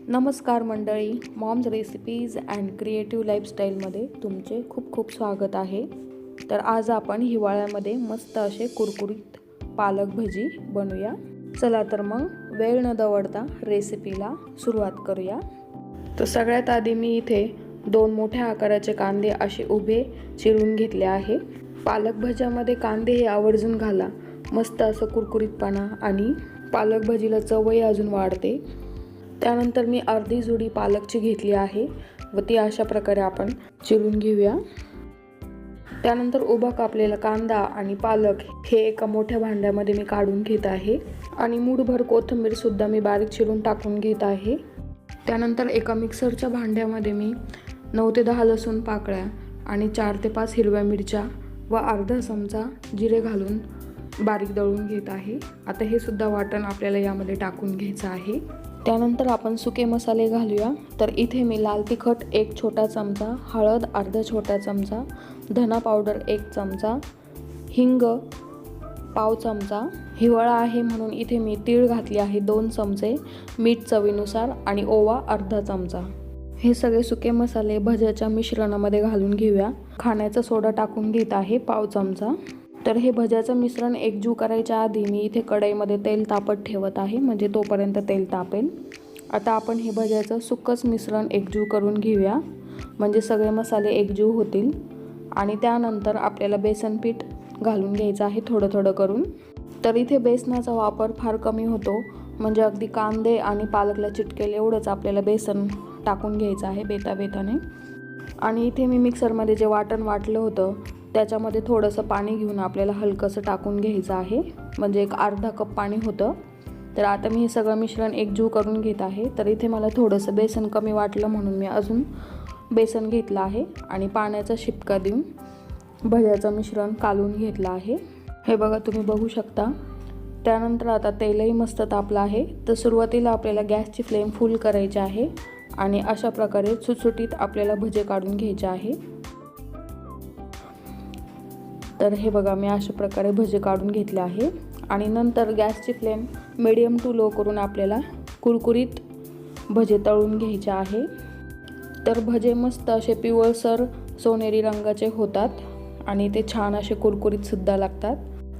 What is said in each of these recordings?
नमस्कार मंडळी moms recipes and creative लाईफस्टाईलमध्ये तुमचे खूप खूप स्वागत आहे. तर आज आपण हिवाळ्यामध्ये मस्त असे कुरकुरीत पालक भजी बनवूया चला तर मग वेळ न दवडता रेसिपीला सुरुवात करूया. तर सगळ्यात आधी मी इथे दोन मोठ्या आकाराचे कांदे असे उभे चिरून घेतले आहे. पालक भज्यामध्ये कांदे हे आवर्जून घाला. मस्त असं कुरकुरीतपणा आणि पालक भजीला चवही अजून वाढते. त्यानंतर मी अर्धी जुडी पालकची घेतली आहे व ती अशा प्रकारे आपण चिरून घेऊया. त्यानंतर उभा कापलेला कांदा आणि पालक हे एका मोठ्या भांड्यामध्ये मी काढून घेत आहे आणि मूठभर कोथिंबीरसुद्धा मी बारीक चिरून टाकून घेत आहे. त्यानंतर एका मिक्सरच्या भांड्यामध्ये मी नऊ ते दहा लसूण पाकळ्या आणि चार ते पाच हिरव्या मिरच्या व अर्धा चमचा जिरे घालून बारीक दळून घेत आहे. आता हे सुद्धा वाटण आपल्याला यामध्ये टाकून घ्यायचं आहे. त्यानंतर आपण सुके मसाले घालूया. तर इथे मी लाल तिखट एक छोटा चमचा हळद अर्धा छोटा चमचा धना पावडर एक चमचा हिंग पाव चमचा. हिवाळा आहे म्हणून इथे मी तीळ घातली आहे दोन चमचे मीठ चवीनुसार आणि ओवा अर्धा चमचा. हे सगळे सुके मसाले भज्याच्या मिश्रणामध्ये घालून घेऊया. खाण्याचा सोडा टाकून घेत आहे पाव चमचा. तर हे भज्याचं मिश्रण एकजू करायच्या आधी मी इथे कढईमध्ये तेल तापत ठेवत आहे म्हणजे तोपर्यंत तेल तापेल. आता आपण हे भज्याचं सुक्कच मिश्रण एकजू करून घेऊया म्हणजे सगळे मसाले एकजू होतील. आणि त्यानंतर आपल्याला बेसन पीठ घालून घ्यायचं आहे थोडं थोडं करून. तर इथे बेसनाचा वापर फार कमी होतो म्हणजे अगदी कांदे आणि पालकला चिटकेल एवढंच आपल्याला बेसन टाकून घ्यायचं आहे बेता बेताने आणि इथे मी मिक्सरमध्ये जे वाटण वाटलं होतं त्याच्यामध्ये थोडंसं पाणी घेऊन आपल्याला हलकंसं टाकून घ्यायचं आहे. म्हणजे एक अर्धा कप पाणी होतं. तर आता मी हे सगळं मिश्रण एकजीव करून घेत आहे. तर इथे मला थोडंसं बेसन कमी वाटलं म्हणून मी अजून बेसन घेतलं आहे. आणि पाण्याचा शिपका देऊन भज्याचं मिश्रण कालून घेतलं आहे. हे बघा तुम्ही बघू शकता. त्यानंतर आता तेलही मस्त तापलं आहे. तर सुरुवातीला आपल्याला गॅसची फ्लेम फुल करायची आहे. आणि अशा प्रकारे सुटसुटीत आपल्याला भजे काढून घ्यायचे आहे. तर हे बघा मी अशा प्रकारे भजे काढून घेतले आहे. आणि नंतर गॅसची फ्लेम मिडियम टू लो करून आपल्याला कुरकुरीत भजे तळून घ्यायचे आहे. तर भजे मस्त असे पिवळसर सोनेरी रंगाचे होतात आणि ते छान असे कुरकुरीतसुद्धा लागतात.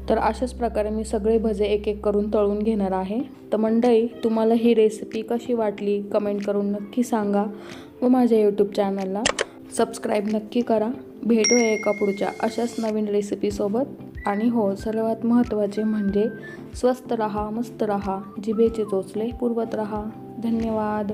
तर अशाच प्रकारे मी सगळे भजे एक एक करून तळून घेणार आहे. तर मंडळी तुम्हाला ही रेसिपी कशी वाटली? कमेंट करून नक्की सांगा व माझ्या यूट्यूब चॅनलला सबस्क्राईब नक्की करा. भेटूया एका पुढच्या अशाच नवीन रेसिपीसोबत आणि हो सर्वात महत्त्वाचे म्हणजे स्वस्त रहा मस्त रहा जिभेचे चोचले पुरवत रहा. धन्यवाद.